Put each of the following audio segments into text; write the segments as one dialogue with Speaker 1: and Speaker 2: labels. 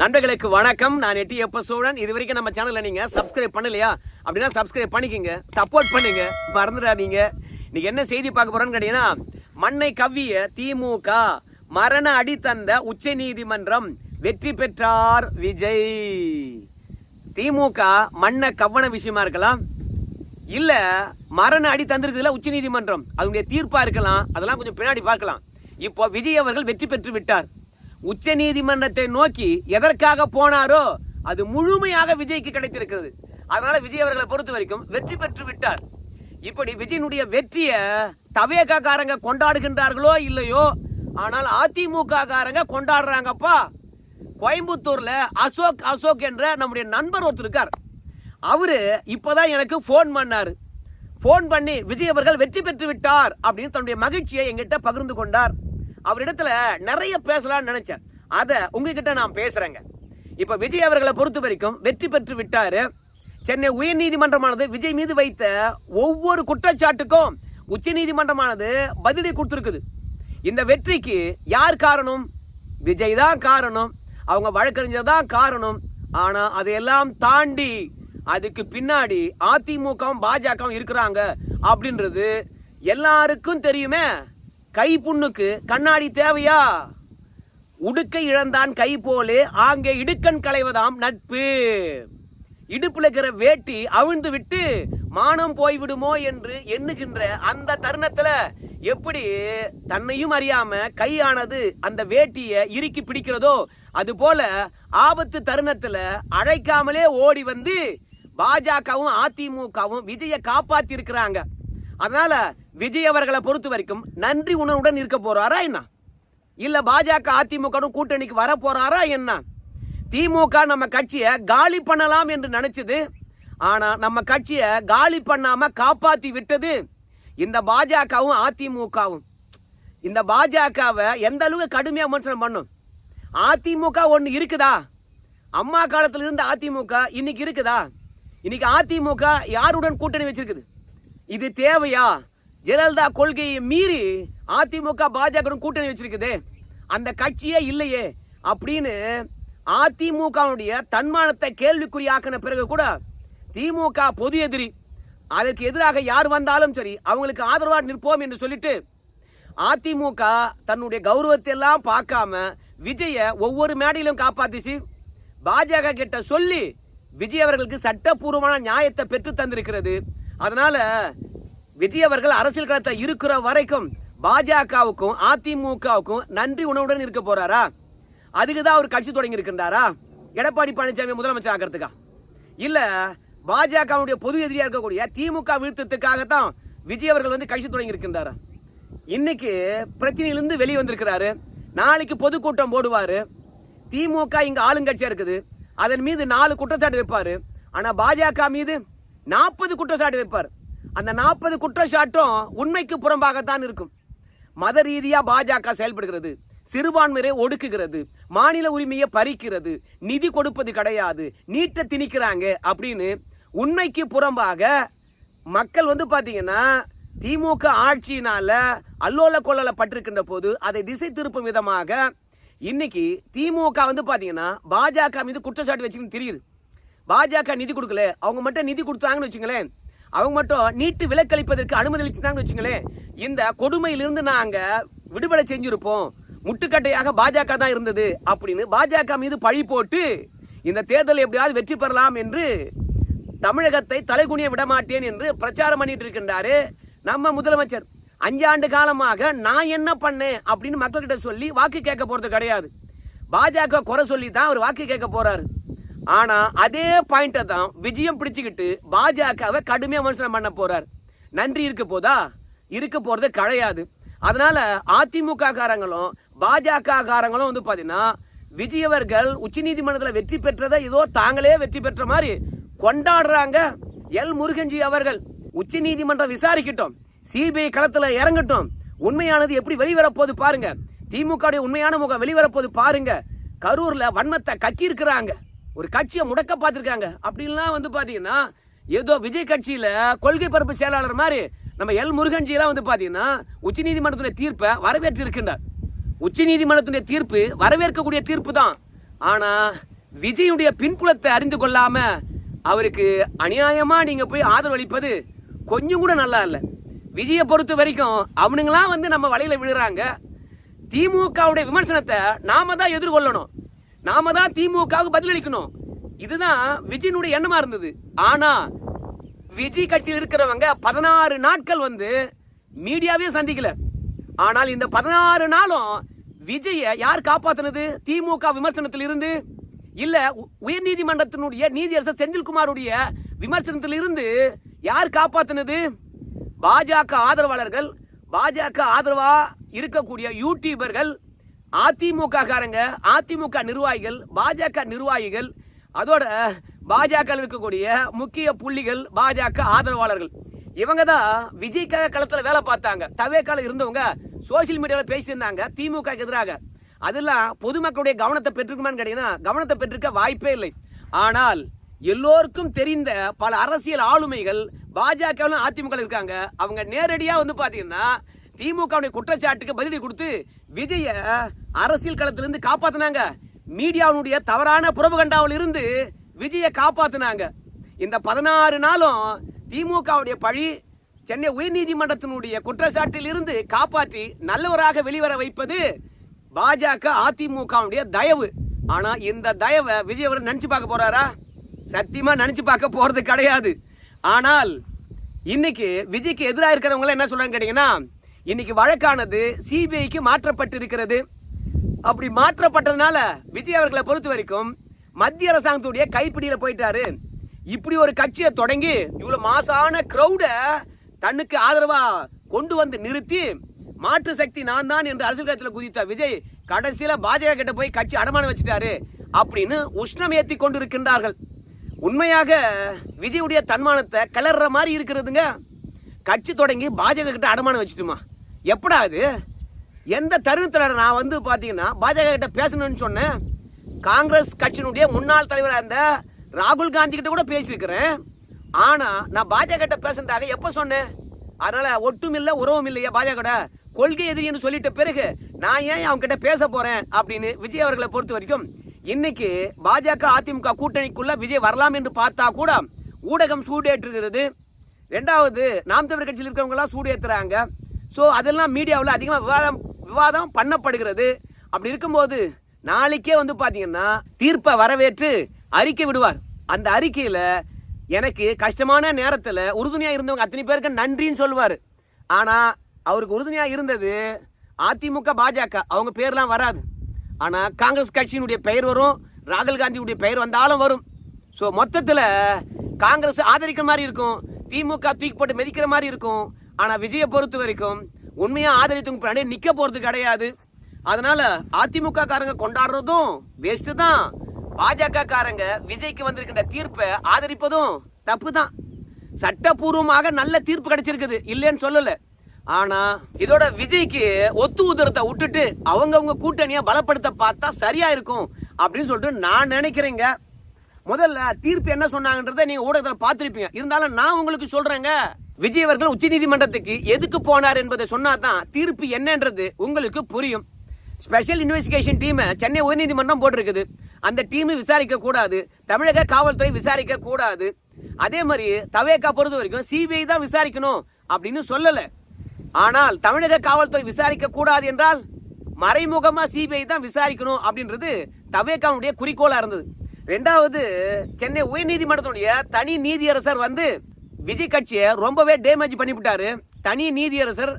Speaker 1: நண்பர்களுக்கு வணக்கம். நான் எட்டி எப்ப சோழன்? இது வரைக்கும் நம்ம சேனல்ல நீங்க சப்ஸ்கிரைப் பண்ணலையா? அப்படின்னா சப்ஸ்கிரைப் பண்ணிக்கங்க. சப்போர்ட் பண்ணுங்க. மறந்துடாதீங்க. இன்னைக்கு என்ன செய்தி பார்க்க போறோம்னு கேட்டீங்கன்னா மண்ணை கவ்விய திமுக மரண அடி தந்த உச்ச நீதிமன்றம் வெற்றி பெற்றார் விஜய். திமுக மண்ணை கவ்வன விஷயமா இருக்கலாம். இல்ல மரண அடி தந்திருக்குதுல உச்ச நீதிமன்றம். அதனுடைய தீர்ப்பா இருக்கலாம். அதெல்லாம் கொஞ்சம் பின்னாடி பார்க்கலாம். இப்போ விஜய் அவர்கள் வெற்றி பெற்று விட்டார். உச்ச நீதிமன்றத்தை நோக்கி எதற்காக போனாரோ அது முழுமையாக விஜய்க்கு கிடைத்திருக்கிறது. அதனால விஜய் அவர்களை பொறுத்த வரைக்கும் வெற்றி பெற்று விட்டார். இப்படி விஜயனுடைய வெற்றியை தவேகாக்காரங்க கொண்டாடுகின்றார்களோ இல்லையோ ஆனால் அதிமுக காரங்க கொண்டாடுறாங்கப்பா. கோயம்புத்தூர்ல அசோக் அசோக் என்ற நம்முடைய நண்பர் ஒருத்தர் இருக்கார். அவரு இப்பதான் எனக்கு ஃபோன் பண்ணாரு. ஃபோன் பண்ணி விஜய் அவர்கள் வெற்றி பெற்று விட்டார் அப்படின்னு தன்னுடைய மகிழ்ச்சியை எங்கிட்ட பகிர்ந்து கொண்டார். அவரிடத்துல நிறைய பேசலாம்னு நினைச்சேன். அதை உங்ககிட்ட நான் பேசுறேங்க. இப்ப விஜய் அவர்களை பொறுத்த வரைக்கும் வெற்றி பெற்று விட்டாரு. சென்னை உயர் நீதிமன்றமானது விஜய் மீது வைத்த ஒவ்வொரு குற்றச்சாட்டுக்கும் உச்ச நீதிமன்றமானது பதிலடி கொடுத்துருக்குது. இந்த வெற்றிக்கு யார் காரணம்? விஜய் தான் காரணம். அவங்க வழக்கறிஞர் தான் காரணம். ஆனா அதையெல்லாம் தாண்டி அதுக்கு பின்னாடி அதிமுகவும் பாஜகவும் இருக்கிறாங்க அப்படின்றது எல்லாருக்கும் தெரியுமே. கை புண்ணுக்கு கண்ணாடி தேவையா? உடுக்கை இழந்தான் கை போலே ஆங்கே இடுக்கண் களைவதாம் நட்பு. இடுப்புல இருக்கிற வேட்டி அவிழ்ந்து விட்டு மானம் போய்விடுமோ என்று எண்ணுகின்ற அந்த தருணத்துல எப்படி தன்னையும் அறியாம கையானது அந்த வேட்டிய இறுக்கி பிடிக்கிறதோ அது போல ஆபத்து தருணத்துல அழைக்காமலே ஓடி வந்து பாஜகவும் அதிமுகவும் விஜய காப்பாத்தி இருக்கிறாங்க அதனால விஜய் அவர்களை பொறுத்த வரைக்கும் நன்றி உணர்வுடன் இருக்க போறாரா என்ன? இல்ல பாஜக அதிமுக கூட்டணிக்கு வர போறாரா என்ன? திமுக நம்ம கட்சியை காலி பண்ணலாம் என்று நினைச்சது ஆனா நம்ம கட்சியை காலி பண்ணாம காப்பாத்தி விட்டது இந்த பாஜகவும் அதிமுகவும். இந்த பாஜகவை எந்த அளவுக்கு கடுமையா விமர்சனம் பண்ணும்? அதிமுக ஒன்று இருக்குதா? அம்மா காலத்துல இருந்த அதிமுக இன்னைக்கு இருக்குதா? இன்னைக்கு அதிமுக யாருடன் கூட்டணி வச்சிருக்குது? இது தேவையா? ஜெயலலிதா கொள்கையை மீறி அதிமுக பாஜக கூட்டணி வச்சிருக்குது. அந்த கட்சியே இல்லையே. அப்படின்னு அதிமுகவுடைய தன்மானத்தை கேள்விக்குறியாக்கின பிறகு கூட திமுக பொது எதிரி. அதற்கு எதிராக யார் வந்தாலும் சரி அவங்களுக்கு ஆதரவாக நிற்போம் என்று சொல்லிட்டு அதிமுக தன்னுடைய கௌரவத்தை எல்லாம் பார்க்காம விஜய ஒவ்வொரு மேடையிலும் காப்பாத்திச்சு. பாஜக கிட்ட சொல்லி விஜய் அவர்களுக்கு சட்டப்பூர்வமான நியாயத்தை பெற்று தந்திருக்கிறது. அதனால விஜய் அவர்கள் அரசியல் களத்தில் இருக்கிற வரைக்கும் பாஜகவுக்கும் அதிமுகவுக்கும் நன்றி உணவுடன் இருக்க போறாரா? அதுக்கு தான் அவர் கட்சி தொடங்கி இருக்கின்றாரா? எடப்பாடி பழனிசாமி முதலமைச்சர் ஆகிறதுக்கா இல்ல பாஜகவுடைய பொது எதிரியா இருக்கக்கூடிய திமுக வீழ்த்தத்துக்காகத்தான் விஜய் அவர்கள் வந்து கட்சி தொடங்கி இருக்கின்றாரா? இன்னைக்கு பிரச்சனையிலிருந்து வெளியே வந்திருக்கிறாரு. நாளைக்கு பொதுக்கூட்டம் போடுவாரு. திமுக இங்க ஆளுங்கட்சியா இருக்குது. அதன் மீது நாலு குற்றச்சாட்டு வைப்பாரு. ஆனா பாஜக மீது நாற்பது குற்றச்சாட்டு வைப்பார். அந்த நாற்பது குற்றச்சாட்டும் உண்மைக்கு புறம்பாகத்தான் இருக்கும். மத ரீதியாக பாஜக செயல்படுகிறது சிறுபான்மையை ஒடுக்குகிறது மாநில உரிமையை பறிக்கிறது நிதி கொடுப்பது கிடையாது நீட்டை திணிக்கிறாங்க அப்படின்னு உண்மைக்கு புறம்பாக மக்கள் வந்து பார்த்தீங்கன்னா திமுக ஆட்சியினால அல்லோல கொள்ளல பட்டிருக்கின்ற போது அதை திசை திருப்பும் விதமாக இன்னைக்கு திமுக வந்து பார்த்தீங்கன்னா பாஜக மீது குற்றச்சாட்டு வச்சுக்கின்னு தெரியுது. பாஜக நிதி கொடுக்கல. அவங்க மட்டும் நிதி கொடுத்தாங்கன்னு வச்சுங்களேன். அவங்க மட்டும் நீட்டு விலக்களிப்பதற்கு அனுமதி அளிச்சாங்கன்னு வச்சுங்களேன். இந்த கொடுமையிலிருந்து நாங்க விடுபட செஞ்சிருப்போம். முட்டுக்கட்டையாக பாஜக தான் இருந்தது அப்படின்னு பாஜக மீது பழி போட்டு இந்த தேர்தல் எப்படியாவது வெற்றி பெறலாம் என்று தமிழகத்தை தலைகுனிய விடமாட்டேன் என்று பிரச்சாரம் பண்ணிட்டு இருக்கின்றாரு நம்ம முதலமைச்சர். அஞ்சாண்டு காலமாக நான் என்ன பண்ணேன் அப்படின்னு மக்கள்கிட்ட சொல்லி வாக்கு கேட்க போறது கிடையாது. பாஜக குறை சொல்லி தான் அவர் வாக்கு கேட்க போறாரு. ஆனா அதே பாயிண்ட தான் விஜயம் பிடிச்சுக்கிட்டு பாஜகவை கடுமையா விமர்சனம் பண்ண போறார். நன்றி இருக்க போதா? இருக்க போறது கிடையாது அதனால அதிமுக காரங்களும் பாஜக காரங்களும் வந்து பாத்தீங்கன்னா விஜய் அவர்கள் உச்சநீதிமன்றத்தில் வெற்றி பெற்றதை ஏதோ தாங்களே வெற்றி பெற்ற மாதிரி கொண்டாடுறாங்க. எல். முருகன்ஜி அவர்கள். உச்ச நீதிமன்றம் விசாரிக்கட்டும். சிபிஐ களத்துல இறங்கட்டும். உண்மையானது எப்படி வெளிவரப்போது பாருங்க. திமுக உண்மையான முகம் வெளிவரப்போது பாருங்க. கரூர்ல வன்மத்தை கக்கி இருக்கிறாங்க ஒரு கட்சியை முடக்க பார்த்துருக்காங்க. அப்படின்லாம் வந்து பார்த்தீங்கன்னா ஏதோ விஜய் கட்சியில் கொள்கை பரப்பு செயலாளர் மாதிரி நம்ம எல் முருகன்ஜிலாம் வந்து பார்த்தீங்கன்னா உச்சநீதிமன்றத்துடைய தீர்ப்பை வரவேற்று இருக்கின்றார் உச்சநீதிமன்றத்துடைய தீர்ப்பு வரவேற்கக்கூடிய தீர்ப்பு தான். ஆனால் விஜயுடைய பின்புலத்தை அறிந்து கொள்ளாம அவருக்கு அநியாயமாக நீங்கள் போய் ஆதரவு அளிப்பது கொஞ்சம் கூட நல்லா இல்லை. விஜயை பொறுத்த வரைக்கும் அவனுங்களாம் வந்து நம்ம வலையில் விழுறாங்க. திமுகவுடைய விமர்சனத்தை நாம தான் எதிர்கொள்ளணும். நாம தான் திமுகவுக்கு பதிலளிக்கணும். இதுதான் விஜயனுடைய எண்ணமா இருந்தது. ஆனா விஜய் கட்சியில் இருக்கிறவங்க பதினாறு நாட்கள் வந்து மீடியாவே சந்திக்கல. ஆனால் இந்த பதினாறு நாளும் விஜய யார் காப்பாத்தினது? திமுக விமர்சனத்தில் இருந்து இல்ல உ- உயர்நீதிமன்றத்தினுடைய நீதியரசர் செந்தில்குமாருடைய விமர்சனத்தில் இருந்து யார் காப்பாத்தினது? பாஜக ஆதரவாளர்கள் பாஜக ஆதரவா இருக்கக்கூடிய யூடியூபர்கள் அதிமுக காரங்க அதிமுக நிர்வாகிகள் பாஜக நிர்வாகிகள் அதோட பாஜக இருக்கக்கூடிய முக்கிய புள்ளிகள் பாஜக ஆதரவாளர்கள். இவங்க தான் விஜய்க்காக களத்துல வேலை பார்த்தாங்க. தவேக்கால இருந்தவங்க சோசியல் மீடியாவில் பேசியிருந்தாங்க திமுக எதிராக. அதெல்லாம் பொதுமக்களுடைய கவனத்தை பெற்றிருக்குமான்னு கேட்டீங்கன்னா கவனத்தை பெற்றிருக்க வாய்ப்பே இல்லை. ஆனால் எல்லோருக்கும் தெரிந்த பல அரசியல் ஆளுமைகள் பாஜகவிலும் அதிமுக இருக்காங்க. அவங்க நேரடியாக வந்து பார்த்தீங்கன்னா திமுக குற்றச்சாட்டுக்கு பதிலடி கொடுத்து விஜய அரசியல் களத்திலிருந்து காப்பாத்தினாங்க. மீடியாவுடைய தவறான புறவுகண்டாவில் இருந்து விஜய காப்பாத்தினாங்க. இந்த பதினாறு நாளும் திமுகவுடைய பழி சென்னை உயர்நீதிமன்றத்தினுடைய குற்றச்சாட்டில் இருந்து காப்பாற்றி நல்லவராக வெளிவர வைப்பது பாஜக அதிமுகவுடைய தயவு. ஆனா இந்த தயவை விஜய் அவர் நினைச்சு பார்க்க போறாரா? சத்தியமா நினைச்சு பார்க்க போறது கிடையாது. ஆனால் இன்னைக்கு விஜய்க்கு எதிராக இருக்கிறவங்க என்ன சொல்றாங்க கேட்டீங்கன்னா இன்னைக்கு வழக்கானது சிபிஐக்கு மாற்றப்பட்டு இருக்கிறது அப்படி மாற்றப்பட்டதுனால விஜய் அவர்களை பொறுத்த வரைக்கும் மத்திய அரசாங்கத்துடைய கைப்பிடியில் போயிட்டாரு. இப்படி ஒரு கட்சியை தொடங்கி இவ்வளோ மாசான க்ரௌட தன்னுக்கு ஆதரவா கொண்டு வந்து நிறுத்தி மாற்று சக்தி நான் தான் என்று அரசியல் கட்சியில் குதித்த விஜய் கடைசியில் பாஜக கிட்ட போய் கட்சி அடமானம் வச்சுட்டாரு அப்படின்னு உஷ்ணம் ஏற்றி கொண்டு இருக்கின்றார்கள் உண்மையாக விஜயுடைய தன்மானத்தை கிளற மாதிரி இருக்கிறதுங்க. கட்சி தொடங்கி பாஜக கிட்ட அடமானம் வச்சுட்டுமா? எப்படா அது எந்த தருணத்தில் நான் வந்து பார்த்தீங்கன்னா பாஜக கிட்ட பேசணும்னு சொன்னேன். காங்கிரஸ் கட்சியினுடைய முன்னாள் தலைவராக இருந்த ராகுல் காந்தி கிட்ட கூட பேசியிருக்கிறேன். ஆனால் நான் பாஜக கிட்ட பேசுனதாக எப்போ சொன்னேன்? அதனால் ஒட்டும் இல்லை உறவும் இல்லையா பாஜக கொள்கை எதிரின்னு சொல்லிட்ட பிறகு நான் ஏன் அவங்க கிட்ட பேச போகிறேன் அப்படின்னு விஜய் அவர்களை பொறுத்த வரைக்கும் இன்னைக்கு பாஜக அதிமுக கூட்டணிக்குள்ள விஜய் வரலாம் என்று பார்த்தா கூட ஊடகம் சூடேற்றுகிறது ரெண்டாவது நாம் தமிழர் கட்சியில் இருக்கிறவங்களாம் சூடேற்றுறாங்க சூடு ஸோ அதெல்லாம் மீடியாவில் அதிகமாக விவாதம் விவாதம் பண்ணப்படுகிறது. அப்படி இருக்கும்போது நாளைக்கே வந்து பார்த்தீங்கன்னா தீர்ப்பை வரவேற்று அறிக்கை விடுவார். அந்த அறிக்கையில் எனக்கு கஷ்டமான நேரத்தில் உறுதுணையாக இருந்தவங்க அத்தனை பேருக்கு நன்றின்னு சொல்லுவார். ஆனால் அவருக்கு உறுதுணையாக இருந்தது அதிமுக பாஜக. அவங்க பேர்லாம் வராது. ஆனால் காங்கிரஸ் கட்சியினுடைய பெயர் வரும் ராகுல் காந்தியுடைய பெயர் வந்தாலும் வரும். ஸோ மொத்தத்தில் காங்கிரஸ் ஆதரிக்கிற மாதிரி இருக்கும் திமுக தூக்கி போட்டு மெதிக்கிற மாதிரி இருக்கும். ஆனா விஜயை பொறுத்த வரைக்கும் உண்மையா ஆதரித்தவங்க பின்னாடி நிக்க போறது கிடையாது. அதனால அதிமுக காரங்க கொண்டாடுறதும் வேஸ்ட்டு தான். பாஜக காரங்க விஜய்க்கு வந்திருக்கின்ற தீர்ப்பை ஆதரிப்பதும் தப்பு தான் சட்டப்பூர்வமாக நல்ல தீர்ப்பு கிடைச்சிருக்குது. இல்லைன்னு சொல்லல. ஆனா இதோட விஜய்க்கு ஒத்து உதரத்தை விட்டுட்டு அவங்கவுங்க கூட்டணியை பலப்படுத்த பார்த்தா சரியா இருக்கும் அப்படின்னு சொல்லிட்டு நான் நினைக்கிறேங்க. முதல்ல தீர்ப்பு என்ன சொன்னாங்கன்றதை நீங்க ஊடகத்தில் பார்த்துருப்பீங்க. இருந்தாலும் நான் உங்களுக்கு சொல்றேங்க. விஜய் அவர்கள் உச்சநீதிமன்றத்துக்கு எதுக்கு போனார் என்பதை சொன்னாதான் தீர்ப்பு என்னன்றது உங்களுக்கு புரியும். ஸ்பெஷல் இன்வெஸ்டிகேஷன் டீம் சென்னை உயர்நீதிமன்றம் போட்டிருக்குது. அந்த டீம் விசாரிக்க கூடாது. தமிழக காவல்துறை விசாரிக்க கூடாது. அதே மாதிரி தவேக்கா பொறுத்த வரைக்கும் சிபிஐ தான் விசாரிக்கணும் அப்படின்னு சொல்லல. ஆனால் தமிழக காவல்துறை விசாரிக்க கூடாது என்றால் மறைமுகமா சிபிஐ தான் விசாரிக்கணும் அப்படின்றது தவேக்காவுடைய குறிக்கோளா இருந்தது. ரெண்டாவது சென்னை உயர்நீதிமன்றத்துடைய தனி நீதியரசர் வந்து விஜய் கட்சியை ரொம்பவே டேமேஜ் பண்ணிவிட்டாரு. தனி நீதியரசர்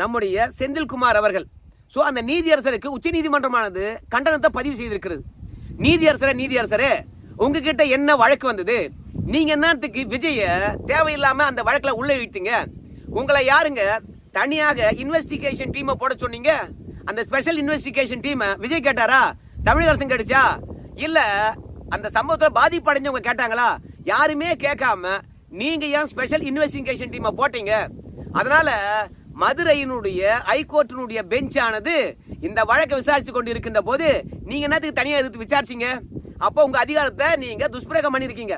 Speaker 1: நம்முடைய செந்தில்குமார் அவர்கள். ஸோ அந்த நீதியரசருக்கு உச்சநீதிமன்றமானது கண்டனத்தை பதிவு செய்திருக்கிறது. நீதியரசரே நீதியரசரே உங்ககிட்ட என்ன வழக்கு வந்தது? நீங்க என்னத்துக்கு விஜய தேவையில்லாம அந்த வழக்கில் உள்ள இழுத்தீங்க? உங்களை யாருங்க தனியாக இன்வெஸ்டிகேஷன் டீமை போட சொன்னீங்க? அந்த ஸ்பெஷல் இன்வெஸ்டிகேஷன் டீம் விஜய் கேட்டாரா? தமிழக அரசு கேட்டுச்சா? இல்ல அந்த சம்பவத்தில் பாதிப்படைஞ்சவங்க கேட்டாங்களா? யாருமே கேட்காம நீங்க ஏன் ஸ்பெஷல் இன்வெஸ்டிகேஷன் டீமை போட்டீங்க? அதனால மதுரையினுடைய ஹைகோர்ட்டினுடைய பெஞ்ச் ஆனது இந்த வழக்கை விசாரிச்சு கொண்டு இருக்கின்ற போது நீங்க என்னத்துக்கு தனியா எதிர்த்து விசாரிச்சீங்க? அப்போ உங்க அதிகாரத்தை நீங்க துஷ்பிரயோகம் பண்ணிருக்கீங்க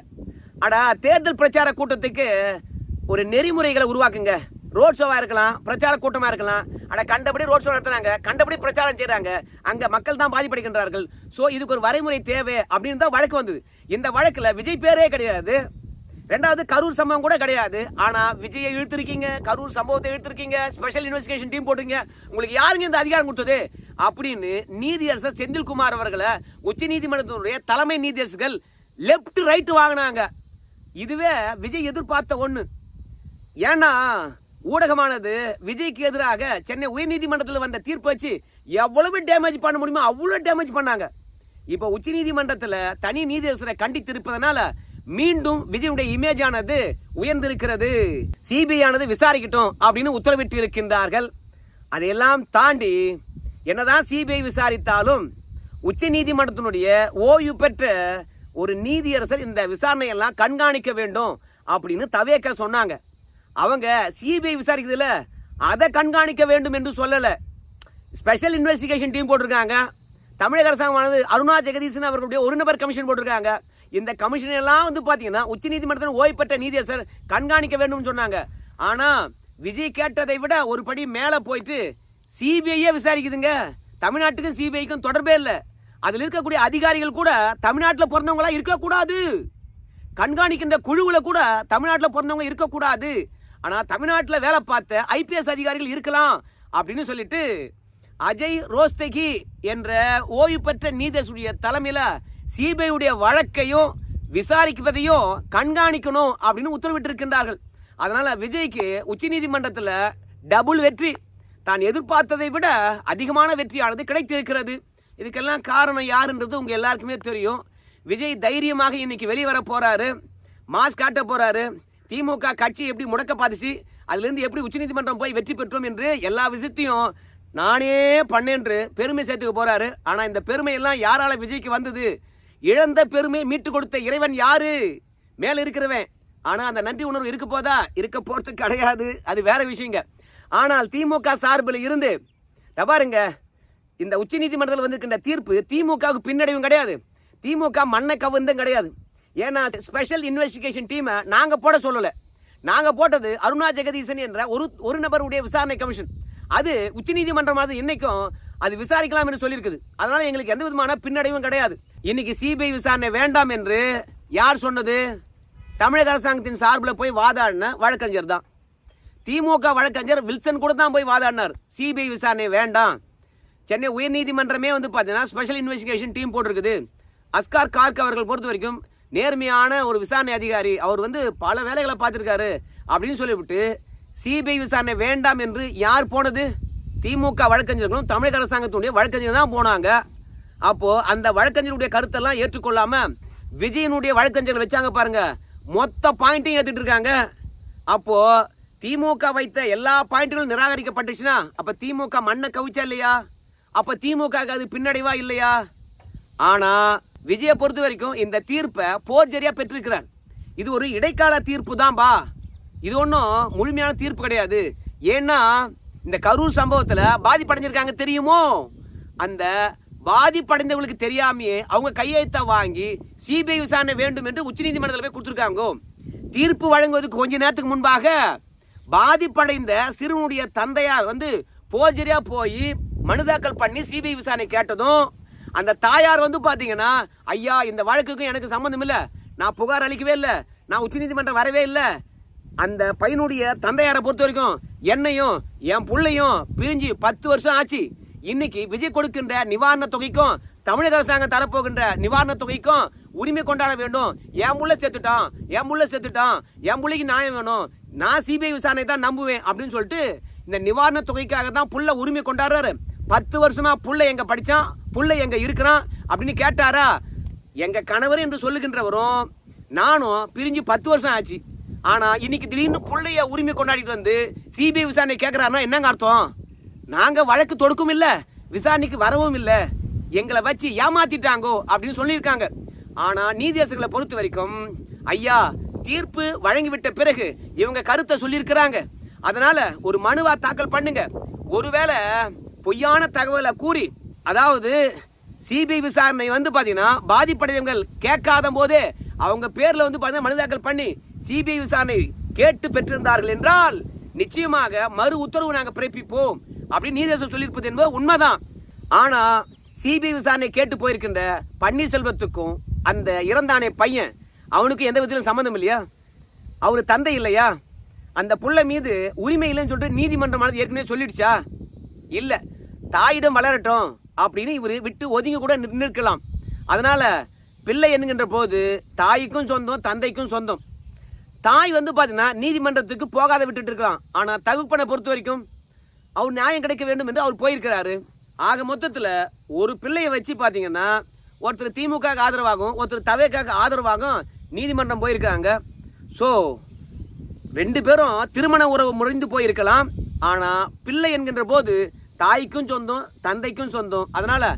Speaker 1: அடா தேர்தல் பிரச்சார கூட்டத்துக்கு ஒரு நெறிமுறைகளை உருவாக்குங்க. ரோட் ஷோவா இருக்கலாம் பிரச்சார கூட்டமா இருக்கலாம். ஆனா கண்டபடி ரோட் ஷோ நடத்துறாங்க. கண்டபடி பிரச்சாரம் செய்கிறாங்க அங்க மக்கள் தான் பாதிப்படைகின்றார்கள். சோ இதுக்கு ஒரு வரைமுறை தேவை அப்படின்னு தான் வழக்கு வந்தது. இந்த வழக்குல விஜய் பேரே கிடையாது. ரெண்டாவது கரூர் சம்பவம் கூட கிடையாது. ஆனா விஜயை இழுத்திருக்கீங்க கரூர் சம்பவத்தை இழுத்திருக்கீங்க ஸ்பெஷல் இன்வெஸ்டிகேஷன் டீம் போட்டுங்க உங்களுக்கு யாருங்க இந்த அதிகாரம் கொடுத்தது? அப்படின்னு நீதியரசர் செந்தில்குமார் அவர்களை உச்ச நீதிமன்றத்தினுடைய தலைமை நீதியரசர்கள் லெப்ட் ரைட் வாங்கினாங்க. இதுவே விஜய் எதிர்பார்த்த ஒண்ணு. ஏன்னா ஊடகமானது விஜய்க்கு எதிராக சென்னை உயர்நீதிமன்றத்தில் வந்த தீர்ப்பு வச்சு எவ்வளவு டேமேஜ் பண்ண முடியுமோ அவ்வளவு டேமேஜ் பண்ணாங்க. இப்போ உச்ச நீதிமன்றத்தில் தனி நீதியரசரை கண்டித்திருப்பதனால மீண்டும் விஜயனுடைய இமேஜ் ஆனது உயர்ந்திருக்கிறது. சிபிஐ ஆனது விசாரிக்கட்டும் அப்படின்னு உத்தரவிட்டு இருக்கின்றார்கள் அதையெல்லாம் தாண்டி என்னதான் சிபிஐ விசாரித்தாலும் உச்ச நீதிமன்றத்தினுடைய ஓய்வு பெற்ற ஒரு நீதியரசர் இந்த விசாரணை எல்லாம் கண்காணிக்க வேண்டும் அப்படின்னு தவேக்க சொன்னாங்க. அவங்க சிபிஐ விசாரிக்கிறதுல அதை கண்காணிக்க வேண்டும் என்று சொல்லல. ஸ்பெஷல் இன்வெஸ்டிகேஷன் டீம் போட்டிருக்காங்க. தமிழக அரசாங்கமானது அருணா ஜெகதீசன் அவர்களுடைய ஒரு நபர் கமிஷன் போட்டிருக்காங்க. இந்த கமிஷன் எல்லாம் வந்து பார்த்தீங்கன்னா உச்ச நீதிமன்றத்தில் ஓய்வு பெற்ற நீதியரசர் கண்காணிக்க வேண்டும்னு சொன்னாங்க. ஆனால் விஜய் கேட்டதை விட ஒரு படி மேலே போயிட்டு சிபிஐயே விசாரிக்குதுங்க. தமிழ்நாட்டுக்கும் சிபிஐக்கும் தொடர்பே இல்லை. அதில் இருக்கக்கூடிய அதிகாரிகள் கூட தமிழ்நாட்டில் பிறந்தவங்களா இருக்கக்கூடாது. கண்காணிக்கின்ற குழுவில் கூட தமிழ்நாட்டில் பிறந்தவங்க இருக்கக்கூடாது. ஆனால் தமிழ்நாட்டில் வேலை பார்த்த ஐபிஎஸ் அதிகாரிகள் இருக்கலாம் அப்படின்னு சொல்லிட்டு அஜய் ரோஸ்தகி என்ற ஓய்வு பெற்ற நீதிசுடைய தலைமையில் சிபிஐ உடைய வழக்கையும் விசாரிப்பதையும் கண்காணிக்கணும் அப்படின்னு உத்தரவிட்டிருக்கின்றார்கள். அதனால விஜய்க்கு உச்சநீதிமன்றத்தில் டபுள் வெற்றி. தான் எதிர்பார்த்ததை விட அதிகமான வெற்றியானது கிடைத்திருக்கிறது. இதுக்கெல்லாம் காரணம் யாருன்றது உங்கள் எல்லாருக்குமே தெரியும். விஜய் தைரியமாக இன்னைக்கு வெளியே வர போகிறாரு மாஸ் காட்ட போகிறாரு திமுக கட்சி எப்படி முடக்க பாதிச்சு அதுலேருந்து எப்படி உச்சநீதிமன்றம் போய் வெற்றி பெற்றோம் என்று எல்லா விஷயத்தையும் நானே பண்ணேன்று பெருமை சேர்த்துக்க போகிறாரு ஆனால் இந்த பெருமையெல்லாம் யாரால் யாரால விஜய்க்கு வந்தது? இழந்த பெருமை மீட்டு கொடுத்த இறைவன் யாரு? மேல இருக்கிறவன். ஆனா அந்த நன்றி உணர்வு இருக்க போதா? இருக்க போறது கிடையாது. அது வேற விஷயங்க. ஆனால் திமுக சார்பில் இருந்து பாருங்க இந்த உச்ச நீதிமன்றத்தில் வந்திருக்கின்ற தீர்ப்பு திமுகவுக்கு பின்னடைவும் கிடையாது. திமுக மண்ணை கவுந்தும் கிடையாது. ஏன்னா ஸ்பெஷல் இன்வெஸ்டிகேஷன் டீமை நாங்கள் போட சொல்லலை. நாங்கள் போட்டது அருணா ஜெகதீசன் என்ற ஒரு ஒரு நபருடைய விசாரணை கமிஷன் அது உச்சநீதிமன்றமானது இன்னைக்கும் அது விசாரிக்கலாம் என்று சொல்லியிருக்குது. அதனால எங்களுக்கு எந்த விதமான பின்னடைவும் கிடையாது. இன்னைக்கு சிபிஐ விசாரணை வேண்டாம் என்று யார் சொன்னது? தமிழக அரசாங்கத்தின் சார்பில் போய் வாதாடின வழக்கறிஞர் தான். திமுக வழக்கறிஞர் வில்சன் கூட தான் போய் வாதாடினார். சிபிஐ விசாரணை வேண்டாம். சென்னை உயர்நீதிமன்றமே வந்து பார்த்தீங்கன்னா ஸ்பெஷல் இன்வெஸ்டிகேஷன் டீம் போட்டிருக்குது. அஸ்கார் கார்க் அவர்கள் பொறுத்த வரைக்கும் நேர்மையான ஒரு விசாரணை அதிகாரி. அவர் வந்து பல வேலைகளை பார்த்துருக்காரு அப்படின்னு சொல்லிவிட்டு சிபிஐ விசாரணை வேண்டாம் என்று யார் போனது? திமுக வழக்கறிஞர்களும் தமிழக அரசாங்கத்துடைய வழக்கறிஞர் தான் போனாங்க. அப்போது அந்த வழக்கறிஞருடைய கருத்தெல்லாம் ஏற்றுக்கொள்ளாமல் விஜயனுடைய வழக்கறிஞர்கள் வச்சாங்க பாருங்க. மொத்த பாயிண்ட்டையும் ஏற்றுட்டு இருக்காங்க. அப்போது திமுக வைத்த எல்லா பாயிண்ட்களும் நிராகரிக்கப்பட்டுச்சுன்னா அப்போ திமுக மண்ணை கவிச்சா இல்லையா? அப்போ திமுக அது பின்னடைவா இல்லையா? ஆனால் விஜயை பொறுத்த வரைக்கும் இந்த தீர்ப்பை போர்ஜரியாக பெற்றிருக்கிறார். இது ஒரு இடைக்கால தீர்ப்பு தான்பா இது ஒன்றும் முழுமையான தீர்ப்பு கிடையாது. ஏன்னா இந்த கரூர் சம்பவத்தில் பாதிப்படைஞ்சிருக்காங்க தெரியுமோ? அந்த பாதிப்படைந்தவங்களுக்கு தெரியாமையே அவங்க கையெழுத்த வாங்கி சிபிஐ விசாரணை வேண்டும் என்று உச்சநீதிமன்றத்தில் போய் கொடுத்துருக்காங்க? தீர்ப்பு வழங்குவதற்கு கொஞ்ச நேரத்துக்கு முன்பாக பாதிப்படைந்த சிறுவனுடைய தந்தையார் வந்து போர்ஜரியா போய் மனு தாக்கல் பண்ணி சிபிஐ விசாரணை கேட்டதும் அந்த தாயார் வந்து பார்த்தீங்கன்னா ஐயா இந்த வழக்குக்கும் எனக்கு சம்மந்தம் இல்லை. நான் புகார் அளிக்கவே இல்லை. நான் உச்சநீதிமன்றம் வரவே இல்லை. அந்த பையனுடைய தந்தையாரை பொறுத்த வரைக்கும் என்னையும் என் பிள்ளையும் பிரிஞ்சு பத்து வருஷம் ஆச்சு. இன்னைக்கு விஜய் கொடுக்கின்ற நிவாரண தொகைக்கும் தமிழக அரசாங்கம் தரப்போகின்ற நிவாரண தொகைக்கும் உரிமை கொண்டாட வேண்டும். என் புள்ள செத்துட்டான் என் புள்ள செத்துட்டான் என் பிள்ளைக்கு நியாயம் வேணும். நான் சிபிஐ விசாரணை தான் நம்புவேன் அப்படின்னு சொல்லிட்டு இந்த நிவாரண தொகைக்காக தான் புள்ள உரிமை கொண்டாடுறாரு. பத்து வருஷமா புள்ள எங்க படிச்சான் புள்ள எங்க இருக்கிறான் அப்படின்னு கேட்டாரா? எங்க கணவர் என்று சொல்லுகின்றவரும் நானும் பிரிஞ்சு பத்து வருஷம் ஆச்சு. ஆனா இன்னைக்கு திடீர்னு பிள்ளைய உரிமை கொண்டாடிட்டு வந்து சிபிஐ விசாரணை கேட்கிறாருன்னா என்னங்க அர்த்தம்? நாங்க வழக்கு தொடுக்கும் இல்ல விசாரணைக்கு வரவும் இல்ல. எங்களை வச்சு ஏமாத்திட்டாங்கோ அப்படின்னு சொல்லியிருக்காங்க. ஆனா நீதியரசர்களை பொறுத்த வரைக்கும் ஐயா தீர்ப்பு வழங்கிவிட்ட பிறகு இவங்க கருத்தை சொல்லியிருக்கிறாங்க. அதனால ஒரு மனுவா தாக்கல் பண்ணுங்க. ஒருவேளை பொய்யான தகவலை கூறி அதாவது சிபிஐ விசாரணை வந்து பாத்தீங்கன்னா பாதிப்படையவங்கள் கேட்காத போதே அவங்க பேர்ல வந்து பாத்தீங்கன்னா மனு தாக்கல் பண்ணி சிபிஐ விசாரணை கேட்டு பெற்றிருந்தார்கள் என்றால் நிச்சயமாக மறு உத்தரவு நாங்கள் பிறப்பிப்போம் அப்படின்னு நீதியரசர் சொல்லியிருப்பது என்பது உண்மைதான். ஆனால் சிபிஐ விசாரணை கேட்டு போயிருக்கின்ற பன்னீர்செல்வத்துக்கும் அந்த இறந்தானே பையன் அவனுக்கு எந்த விதத்திலும் சம்மந்தம் இல்லையா? அவர் தந்தை இல்லையா? அந்த புள்ள மீது உரிமை இல்லைன்னு சொல்லிட்டு நீதிமன்றமானது ஏற்கனவே சொல்லிடுச்சா? இல்லை. தாயிடம் வளரட்டும் அப்படின்னு இவர் விட்டு ஒதுங்கி கூட நின்று இருக்கலாம் அதனால் பிள்ளை என்னங்கின்ற போது தாய்க்கும் சொந்தம் தந்தைக்கும் சொந்தம். தாய் வந்து பார்த்தீங்கன்னா நீதிமன்றத்துக்கு போகாத விட்டுட்டு இருக்கலாம் ஆனால் தகுப்பனை பொறுத்த வரைக்கும் அவர் நியாயம் கிடைக்க வேண்டும் என்று அவர் போயிருக்கிறாரு. ஆக மொத்தத்தில் ஒரு பிள்ளையை வச்சு பார்த்தீங்கன்னா ஒருத்தர் திமுக ஆதரவாகும் ஒருத்தர் தவேக்காக ஆதரவாகும் நீதிமன்றம் போயிருக்காங்க ஸோ ரெண்டு பேரும் திருமண உறவு முறிந்து போயிருக்கலாம். ஆனால் பிள்ளை என்கின்ற போது தாய்க்கும் சொந்தம் தந்தைக்கும் சொந்தம். அதனால்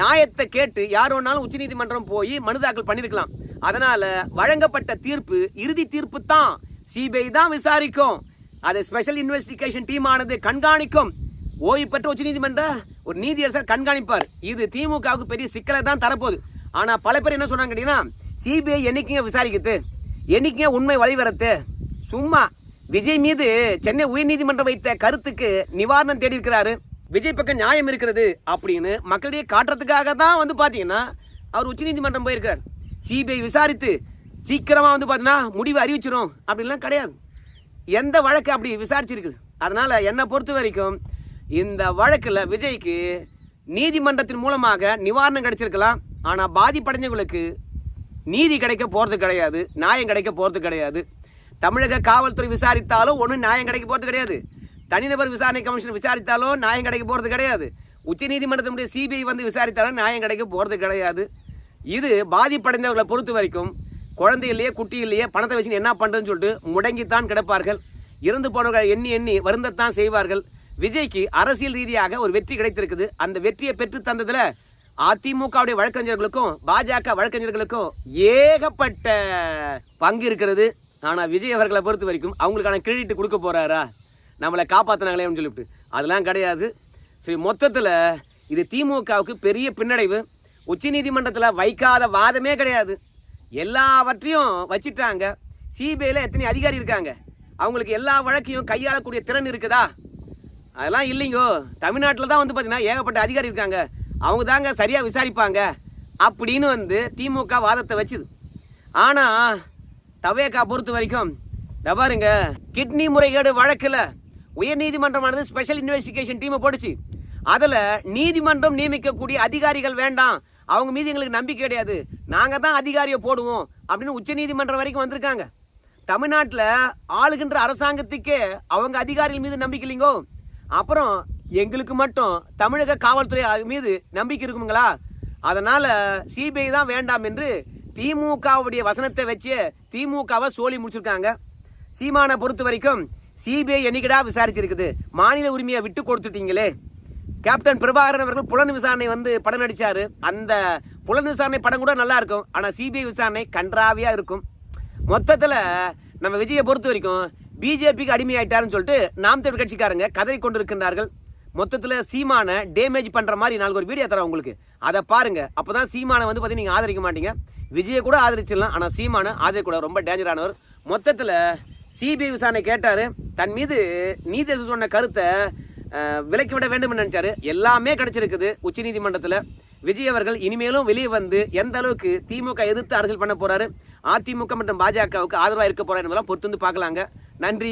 Speaker 1: நியாயத்தை கேட்டு யார் வேணாலும் உச்சநீதிமன்றம் போய் மனு தாக்கல் பண்ணியிருக்கலாம் அதனால வழங்கப்பட்ட தீர்ப்பு இறுதி தீர்ப்பு தான் சிபிஐ தான் விசாரிக்கும். அதை ஸ்பெஷல் இன்வெஸ்டிகேஷன் டீம் ஆனது கண்காணிக்கும். ஓய்வு பெற்ற உச்சநீதிமன்ற ஒரு நீதியரசர் கண்காணிப்பார். இது திமுகவுக்கு பெரிய சிக்கலை தான் தரப்போகுது. ஆனால் பல பேர் என்ன சொன்னாங்க கேட்டீங்கன்னா சிபிஐ என்னைக்குங்க விசாரிக்குது? என்னைக்குங்க உண்மை வழிவரத்து? சும்மா விஜய் மீது சென்னை உயர்நீதிமன்றம் வைத்த கருத்துக்கு நிவாரணம் தேடி இருக்கிறாரு விஜய் பக்கம் நியாயம் இருக்கிறது அப்படின்னு மக்களிடையே காட்டுறதுக்காக தான் வந்து பார்த்தீங்கன்னா அவர் உச்சநீதிமன்றம் போயிருக்கார். சிபிஐ விசாரித்து சீக்கிரமாக வந்து பார்த்தீங்கன்னா முடிவு அறிவிச்சிடும் அப்படின்லாம் கிடையாது. எந்த வழக்கு அப்படி விசாரிச்சிருக்குது? அதனால் என்னை பொறுத்த வரைக்கும் இந்த வழக்கில் விஜய்க்கு நீதிமன்றத்தின் மூலமாக நிவாரணம் கிடைச்சிருக்கலாம். ஆனால் பாதிப்படைஞ்சவங்களுக்கு நீதி கிடைக்க போகிறது கிடையாது. நியாயம் கிடைக்க போகிறது கிடையாது. தமிழக காவல்துறை விசாரித்தாலும் ஒன்றும் நியாயம் கிடைக்க போகிறது கிடையாது. தனிநபர் விசாரணை கமிஷன் விசாரித்தாலும் நியாயம் கிடைக்க போகிறது கிடையாது. உச்சநீதிமன்றத்தினுடைய சிபிஐ வந்து விசாரித்தாலும் நியாயம் கிடைக்க போகிறது கிடையாது. இது பாதிப்படைந்தவர்களை பொறுத்த வரைக்கும் குழந்தை இல்லையே குட்டி இல்லையே பணத்தை வச்சு என்ன பண்ணுறதுன்னு சொல்லிட்டு முடங்கித்தான் கிடப்பார்கள். இறந்து போனவர்கள் எண்ணி எண்ணி வருந்தத்தான் செய்வார்கள். விஜய்க்கு அரசியல் ரீதியாக ஒரு வெற்றி கிடைத்திருக்குது. அந்த வெற்றியை பெற்று தந்ததில் அதிமுகவுடைய வழக்கறிஞர்களுக்கும் பாஜக வழக்கறிஞர்களுக்கும் ஏகப்பட்ட பங்கு இருக்கிறது. ஆனால் விஜய் அவர்களை பொறுத்த வரைக்கும் அவங்களுக்கான கிரெடிட் கொடுக்க போகிறாரா நம்மளை காப்பாத்தினாங்களேன்னு சொல்லிவிட்டு. அதெல்லாம் கிடையாது. சரி மொத்தத்தில் இது திமுகவுக்கு பெரிய பின்னடைவு. உச்சநீதிமன்றத்தில் வைக்காத வாதமே கிடையாது. எல்லாவற்றையும் வச்சிட்டாங்க. சிபிஐயில் எத்தனை அதிகாரி இருக்காங்க? அவங்களுக்கு எல்லா வழக்கையும் கையாளக்கூடிய திறன் இருக்குதா? அதெல்லாம் இல்லைங்கோ. தமிழ்நாட்டில் தான் வந்து பார்த்தீங்கன்னா ஏகப்பட்ட அதிகாரி இருக்காங்க. அவங்க தாங்க சரியாக விசாரிப்பாங்க. அப்படின்னு வந்து திமுக வாதத்தை வச்சுது. ஆனால் தவேக்கா பொறுத்த வரைக்கும் இந்த பாருங்க கிட்னி முறைகேடு வழக்கில் உயர்நீதிமன்றமானது ஸ்பெஷல் இன்வெஸ்டிகேஷன் டீமை போடுச்சு அதில் நீதிமன்றம் நியமிக்கக்கூடிய அதிகாரிகள் வேண்டாம். அவங்க மீது எங்களுக்கு நம்பிக்கை கிடையாது. நாங்கள் தான் அதிகாரியை போடுவோம் அப்படின்னு உச்சநீதிமன்றம் வரைக்கும் வந்திருக்காங்க. தமிழ்நாட்டில் ஆளுகின்ற அரசாங்கத்துக்கே அவங்க அதிகாரிகள் மீது நம்பிக்கை இல்லைங்கோ? அப்புறம் எங்களுக்கு மட்டும் தமிழக காவல்துறை மீது நம்பிக்கை இருக்குங்களா? அதனால் சிபிஐ தான் வேண்டாம் என்று திமுகவுடைய வசனத்தை வச்சு திமுகவை சோழி முடிச்சிருக்காங்க. சீமானை பொறுத்த வரைக்கும் சிபிஐ என்னைக்கிடா விசாரிச்சிருக்குது? மாநில உரிமையை விட்டு கொடுத்துட்டீங்களே. கேப்டன் பிரபாகரன் அவர்கள் புலன் விசாரணை வந்து படம் நடிச்சாரு. அந்த புலன் விசாரணை படம் கூட நல்லா இருக்கும். ஆனால் சிபிஐ விசாரணை கன்றாவியாக இருக்கும். மொத்தத்தில் நம்ம விஜயை பொறுத்த வரைக்கும் பிஜேபிக்கு அடிமையாயிட்டாருன்னு சொல்லிட்டு நாம் தமிழ் கட்சிக்காரங்க கதறி கொண்டிருக்கின்றார்கள். மொத்தத்தில் சீமானை டேமேஜ் பண்ணுற மாதிரி நாளைக்கு ஒரு வீடியோ தரேன் உங்களுக்கு. அதை பாருங்கள் அப்போ தான் சீமானை வந்து பார்த்தீங்கன்னா நீங்கள் ஆதரிக்க மாட்டீங்க. விஜயை கூட ஆதரிச்சிடலாம். ஆனால் சீமானை ஆதரிக்க கூட ரொம்ப டேஞ்சரானவர் மொத்தத்தில் சிபிஐ விசாரணை கேட்டார். தன் மீது நீதியரசர் சொன்ன கருத்தை விலக்கி விட வேண்டும் நினைச்சாரு. எல்லாமே கிடைச்சிருக்குது உச்சநீதிமன்றத்தில் விஜய் அவர்கள் இனிமேலும் வெளியே வந்து எந்த அளவுக்கு திமுக எதிர்த்து அரசியல் பண்ண போறாரு அதிமுக மற்றும் பாஜகவுக்கு ஆதரவா இருக்க போறாரு என்பதெல்லாம் பொறுத்து வந்து பார்க்கலாங்க. நன்றி.